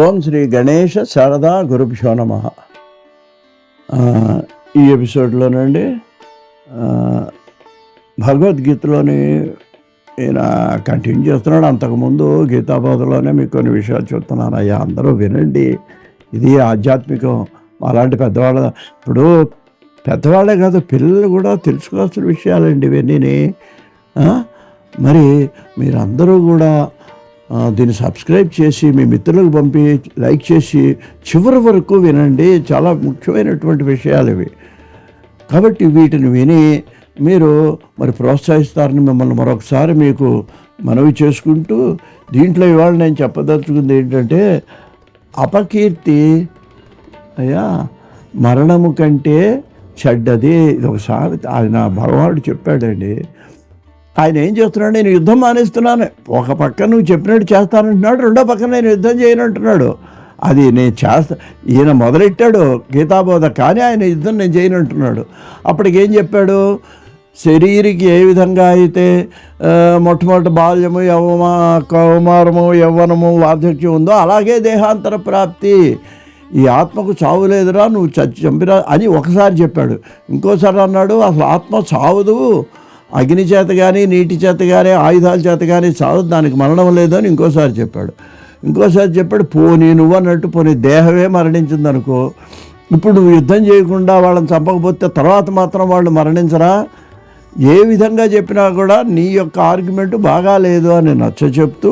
ఓం శ్రీ గణేష శారదా గురుభ్యో నమ. ఈ ఎపిసోడ్లోనండి భగవద్గీతలోని ఈయన కంటిన్యూ చేస్తున్నాడు. అంతకుముందు గీతాబోధలోనే మీకు కొన్ని విషయాలు చెప్తున్నాను అయ్యా అందరూ వినండి. ఇది ఆధ్యాత్మికం. అలాంటి పెద్దవాళ్ళ ఇప్పుడు పెద్దవాళ్ళే కాదు పిల్లలు కూడా తెలుసుకోవాల్సిన విషయాలండి ఇవన్నీ మరి మీరందరూ కూడా దీన్ని సబ్స్క్రైబ్ చేసి మీ మిత్రులకు పంపి లైక్ చేసి చివరి వరకు వినండి. చాలా ముఖ్యమైనటువంటి విషయాలు ఇవి. కాబట్టి వీటిని విని మీరు మరి ప్రోత్సహిస్తారని మిమ్మల్ని మరొకసారి మీకు మనవి చేసుకుంటూ దీంట్లో ఇవాళ నేను చెప్పదలుచుకుంది ఏంటంటే అపకీర్తి అయ్యా మరణము కంటే చెడ్డది. ఇది ఒకసారి ఆయన భగవానుడు చెప్పాడండి. ఆయన ఏం చేస్తున్నాడు? నేను యుద్ధం మానేస్తున్నాను. ఒక పక్క నువ్వు చెప్పినట్టు చేస్తానంటున్నాడు రెండో పక్క నేను యుద్ధం చేయనంటున్నాడు. అది నేను చేస్తా ఈయన మొదలెట్టాడు గీతాబోధ కానీ ఆయన యుద్ధం నేను చేయనంటున్నాడు. అప్పటికేం చెప్పాడు? శరీరికి ఏ విధంగా అయితే మొట్టమొదటి బాల్యము యవమా కౌమారము యవ్వనము వార్ధక్యం ఉందో అలాగే దేహాంతర ప్రాప్తి. ఈ ఆత్మకు చావు లేదురా నువ్వు చచ్చి చంపిరా అని ఒకసారి చెప్పాడు. ఇంకోసారి అన్నాడు అసలు ఆత్మ చావదు. అగ్ని చేత కానీ నీటి చేత కానీ ఆయుధాల చేత కానీ చావదు దానికి మరణం లేదు అని ఇంకోసారి చెప్పాడు. ఇంకోసారి చెప్పాడు పోనీ నువ్వు అన్నట్టు పోనీ దేహమే మరణించింది అనుకో ఇప్పుడు నువ్వు యుద్ధం చేయకుండా వాళ్ళని చంపకపోతే తర్వాత మాత్రం వాళ్ళు మరణించరా? ఏ విధంగా చెప్పినా కూడా నీ యొక్క ఆర్గ్యుమెంట్ బాగా లేదు అని నచ్చ చెప్తూ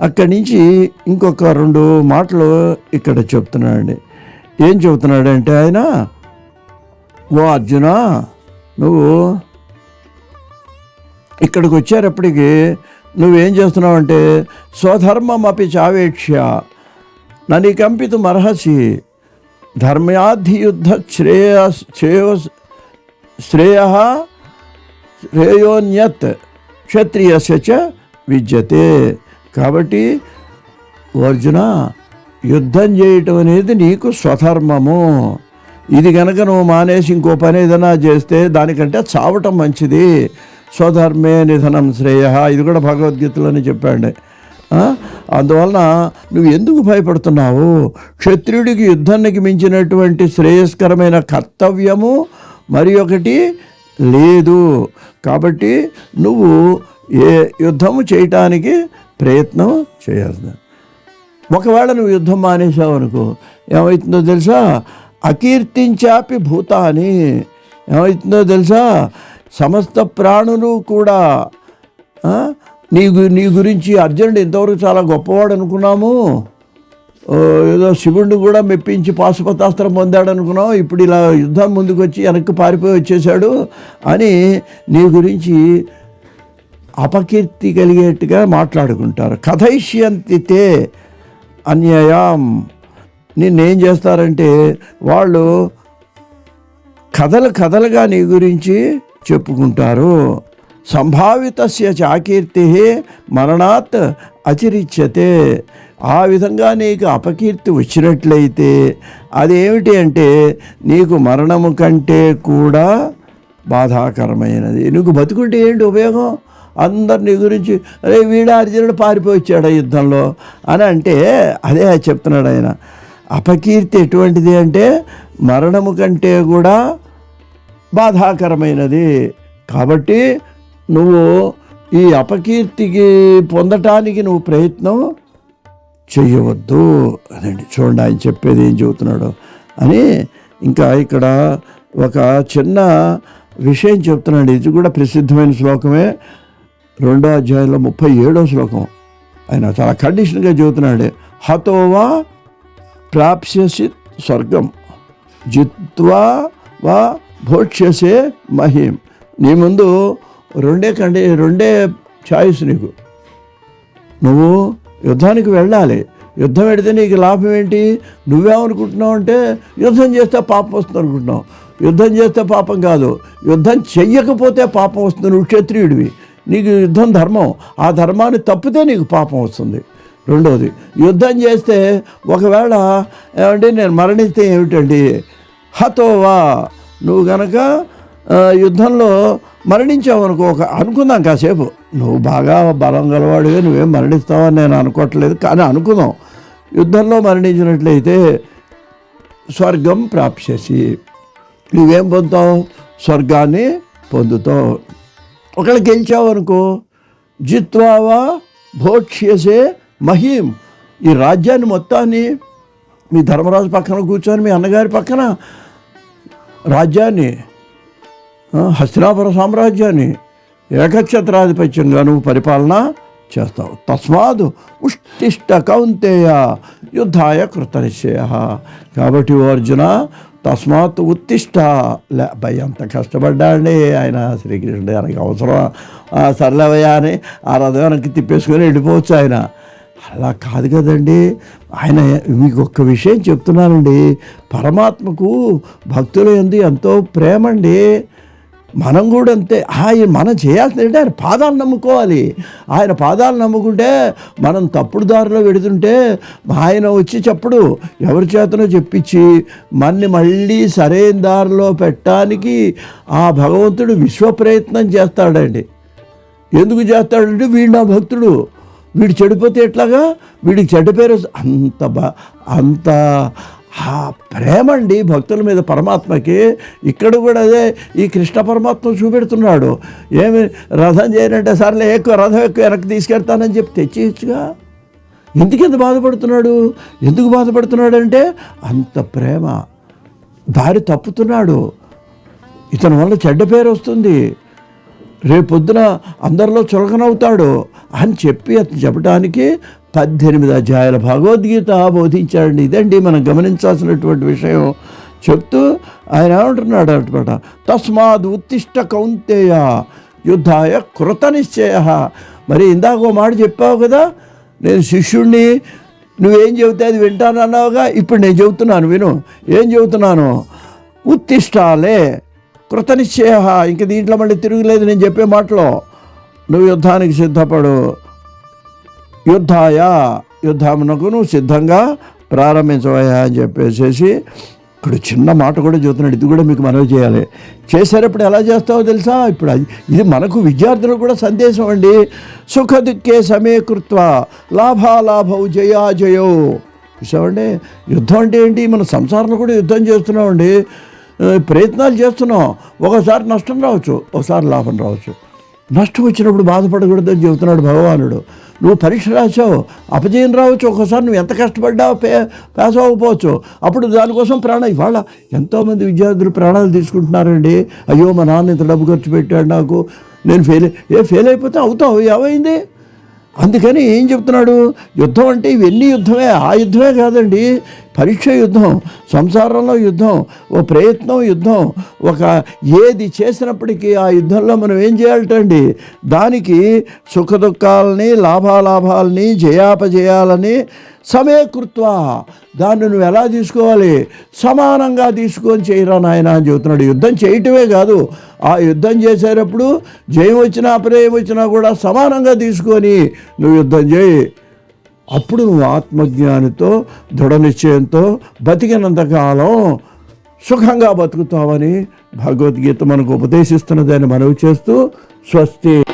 అక్కడి నుంచి ఇంకొక రెండు మాటలు ఇక్కడ చెప్తున్నాడండి. ఏం చెబుతున్నాడంటే ఆయన ఓ అర్జున నువ్వు ఇక్కడికి వచ్చేటప్పటికి నువ్వేం చేస్తున్నావంటే స్వధర్మం అపి చావేక్ష నని కంపితు మర్హసి ధర్మ్యాధియుద్ధ శ్రేయ శ్రేయో శ్రేయ శ్రేయోన్యత్ క్షత్రియస్య చ విద్యతే. కాబట్టి అర్జున యుద్ధం చేయటం అనేది నీకు స్వధర్మము. ఇది కనుక నువ్వు మానేసి ఇంకో పని ఏదైనా చేస్తే దానికంటే చావటం మంచిది. స్వధర్మే నిధనం శ్రేయ. ఇది కూడా భగవద్గీతలోనే చెప్పాడు. అందువలన నువ్వు ఎందుకు భయపడుతున్నావు? క్షత్రియుడికి యుద్ధానికి మించినటువంటి శ్రేయస్కరమైన కర్తవ్యము మరి ఒకటి లేదు. కాబట్టి నువ్వు ఏ యుద్ధము చేయటానికి ప్రయత్నం చేయాల్సింది. ఒకవేళ నువ్వు యుద్ధం మానేసావు అనుకో ఏమవుతుందో తెలుసా? అకీర్తించాపి భూతాని. ఏమవుతుందో తెలుసా? సమస్త ప్రాణులు కూడా నీ గు- నీ గురించి అర్జునుడు ఇంతవరకు చాలా గొప్పవాడు అనుకున్నాము. ఏదో శివుడిని కూడా మెప్పించి పాశుపతాస్త్రం పొందాడు అనుకున్నాం ఇప్పుడు ఇలా యుద్ధం ముందుకు వచ్చి వెనక్కి పారిపోయి వచ్చేసాడు అని నీ గురించి అపకీర్తి కలిగేట్టుగా మాట్లాడుకుంటారు. కథయిష్యంతితే అన్యయాం. నిన్నేం చేస్తారంటే వాళ్ళు కథలు కథలుగా నీ గురించి చెప్పుకుంటారు. సంభావితస్య చాకీర్తి మరణాత్ అచిరిచ్యతే ఆ విధంగా నీకు అపకీర్తి వచ్చినట్లయితే అదేమిటి అంటే నీకు మరణము కంటే కూడా బాధాకరమైనది. నీకు బతుకుంటే ఏంటి ఉపయోగం? అందరు నీ గురించి అరే వీడ అర్జునుడు పారిపోయి వచ్చాడు ఆ యుద్ధంలో? అని అంటే అదే చెప్తున్నాడు ఆయన. అపకీర్తి ఎటువంటిది అంటే మరణము కంటే కూడా బాధాకరమైనది. కాబట్టి నువ్వు ఈ అపకీర్తికి పొందటానికి నువ్వు ప్రయత్నం చేయవద్దు అదండి చూడండి ఆయన చెప్పేది ఏం చెబుతున్నాడు అని ఇంకా ఇక్కడ ఒక చిన్న విషయం చెప్తున్నాడు. ఇది కూడా ప్రసిద్ధమైన శ్లోకమే. రెండో అధ్యాయంలో ముప్పై ఏడో శ్లోకం. ఆయన చాలా కండిషన్గా చెబుతున్నాడు. హతోవా ప్రాప్స్యసి స్వర్గం. జిత్వా వా భోక్ష్యసే మహిం. నీ ముందు రెండే కండి రెండే ఛాయిస్ నీకు. నువ్వు యుద్ధానికి వెళ్ళాలి. యుద్ధం పెడితే నీకు లాభం ఏంటి? నువ్వేమనుకుంటున్నావు అంటే యుద్ధం చేస్తే పాపం వస్తుంది అనుకుంటున్నావు. యుద్ధం చేస్తే పాపం కాదు. యుద్ధం చెయ్యకపోతే పాపం వస్తుంది. నువ్వు క్షత్రియుడివి. నీకు యుద్ధం ధర్మం. ఆ ధర్మాన్ని తప్పితే నీకు పాపం వస్తుంది. రెండవది యుద్ధం చేస్తే ఒకవేళ ఏమంటే నేను మరణిస్తే ఏమిటండి? హతోవా. నువ్వు గనక యుద్ధంలో మరణించావు అనుకో ఒక అనుకుందాం కాసేపు. నువ్వు బాగా బలం గలవాడిగా నువ్వేం మరణిస్తావని నేను అనుకోవట్లేదు కానీ అనుకుందాం. యుద్ధంలో మరణించినట్లయితే స్వర్గం ప్రాప్స్యసి. నువ్వేం పొందుతావు? స్వర్గాన్ని పొందుతావు. ఒకళ్ళు గెలిచావు అనుకో జిత్వావా భోక్ష్యసే మహీం. ఈ రాజ్యాన్ని మొత్తాన్ని మీ ధర్మరాజు పక్కన కూర్చొని మీ అన్నగారి పక్కన రాజ్యాన్ని హస్తినాపుర సామ్రాజ్యాన్ని ఏకఛత్రాధిపత్యంగా నువ్వు పరిపాలన చేస్తావు. తస్మాదు ఉష్టిష్ట కౌంతేయ యుద్ధాయ కృతనిశ్చయ. కాబట్టి ఓ అర్జున తస్మాత్ ఉత్తిష్ట. లే భయ అంత కష్టపడ్డాండి ఆయన శ్రీకృష్ణుడు ఆయనకి అవసరం. ఆ, సర్లేవయ్యా అని ఆ రథం వెనక్కి తిప్పేసుకొని వెళ్ళిపోవచ్చు ఆయన. అలా కాదు కదండి. ఆయన మీకు ఒక్క విషయం చెప్తున్నానండి. పరమాత్మకు భక్తుల ఎందు ఎంతో ప్రేమ అండి మనం కూడా అంతే. ఆయన మనం చేయాల్సింది ఏంటంటే ఆయన పాదాలు నమ్ముకోవాలి. ఆయన పాదాలు నమ్ముకుంటే మనం తప్పుడు దారిలో వెడుతుంటే ఆయన వచ్చి చెప్పడు ఎవరి చేతనో చెప్పించి మన్ని మళ్ళీ సరైన దారిలో పెట్టడానికి ఆ భగవంతుడు విశ్వ ప్రయత్నం చేస్తాడండి. ఎందుకు చేస్తాడంటే వీడు నా భక్తుడు. వీడు చెడిపోతే ఎట్లాగా? వీడికి చెడ్డ పేరు అంత బా అంత ఆ ప్రేమ అండి భక్తుల మీద పరమాత్మకి. ఇక్కడ కూడా అదే ఈ కృష్ణ పరమాత్మ చూపెడుతున్నాడు. ఏమి రథం చేయనంటే సర్లే ఎక్కువ రథం ఎక్కువ వెనక్కి తీసుకెళ్తానని చెప్పి తెచ్చేయచ్చుగా ఎందుకెంత బాధపడుతున్నాడు? ఎందుకు బాధపడుతున్నాడు అంటే అంత ప్రేమ. దారి తప్పుతున్నాడు. ఇతని వల్ల చెడ్డ పేరు వస్తుంది. రేపొద్దున అందరిలో చులకనవుతాడు అని చెప్పి అతను చెప్పడానికి పద్దెనిమిది అధ్యాయాల భగవద్గీత బోధించాడండి. ఇదండి మనం గమనించాల్సినటువంటి విషయం. చెప్తూ ఆయన ఏమంటున్నాడు అనమాట తస్మాద్ ఉత్తిష్ట కౌంతేయ యుద్ధాయ కృత నిశ్చయ. మరి ఇందాక ఓ మాట చెప్పావు కదా నేను శిష్యుణ్ణి నువ్వేం చెబితే అది వింటానన్నావుగా ఇప్పుడు నేను చెబుతున్నాను విను. ఏం చెబుతున్నాను? ఉత్తిష్టాలే. కృతనిశ్చయ ఇంక దీంట్లో మళ్ళీ తిరుగులేదు నేను చెప్పే మాటలో. నువ్వు యుద్ధానికి సిద్ధపడు. యుద్ధాయ యుద్ధమునకు నువ్వు సిద్ధంగా ప్రారంభించవయా అని చెప్పేసేసి ఇక్కడ చిన్న మాట కూడా చూస్తున్నాడు ఇది కూడా మీకు మనవి చేయాలి. చేసేటప్పుడు ఎలా చేస్తావో తెలుసా? ఇప్పుడు ఇది మనకు విద్యార్థులకు కూడా సందేశం అండి. సుఖ దుఃఖే సమీకృత్వ. లాభాలాభౌ జయాజయో చూసామండి యుద్ధం అంటే ఏంటి? మన సంసారంలో కూడా యుద్ధం చేస్తున్నామండి. ప్రయత్నాలు చేస్తున్నాం. ఒకసారి నష్టం రావచ్చు ఒకసారి లాభం రావచ్చు. నష్టం వచ్చినప్పుడు బాధపడకూడదని చెబుతున్నాడు భగవానుడు. నువ్వు పరీక్ష రాసావు అపజయం రావచ్చు ఒకసారి నువ్వు ఎంత కష్టపడ్డావు పే పాస్ అవ్వకపోవచ్చు. అప్పుడు దానికోసం ప్రాణం ఇవాళ ఎంతోమంది విద్యార్థులు ప్రాణాలు తీసుకుంటున్నారండి. అయ్యో మా నాన్న ఇంత డబ్బు ఖర్చు పెట్టాడు నాకు. నేను ఫెయిల్ ఏ ఫెయిల్ అయిపోతే అవుతావు ఏమైంది? అందుకని ఏం చెప్తున్నాడు? యుద్ధం అంటే ఇవన్నీ యుద్ధమే ఆ యుద్ధమే కాదండి. పరీక్ష యుద్ధం సంసారంలో యుద్ధం ఓ ప్రయత్నం యుద్ధం ఒక ఏది చేసినప్పటికీ ఆ యుద్ధంలో మనం ఏం చేయాలటండి? దానికి సుఖ దుఃఖాలని లాభాలాభాలని జయాపజయాలని సమయకృత్వ. దాన్ని నువ్వు ఎలా తీసుకోవాలి? సమానంగా తీసుకొని చేయరా నాయన అని చెబుతున్నాడు. యుద్ధం చేయటమే కాదు ఆ యుద్ధం చేసేటప్పుడు జయం వచ్చినా అపజయం వచ్చినా కూడా సమానంగా తీసుకొని నువ్వు యుద్ధం చేయి. అప్పుడు నువ్వు ఆత్మజ్ఞానితో దృఢ నిశ్చయంతో బతికినంతకాలం సుఖంగా బతుకుతావని భగవద్గీత మనకు ఉపదేశిస్తున్నదని మనవి చేస్తూ స్వస్తి.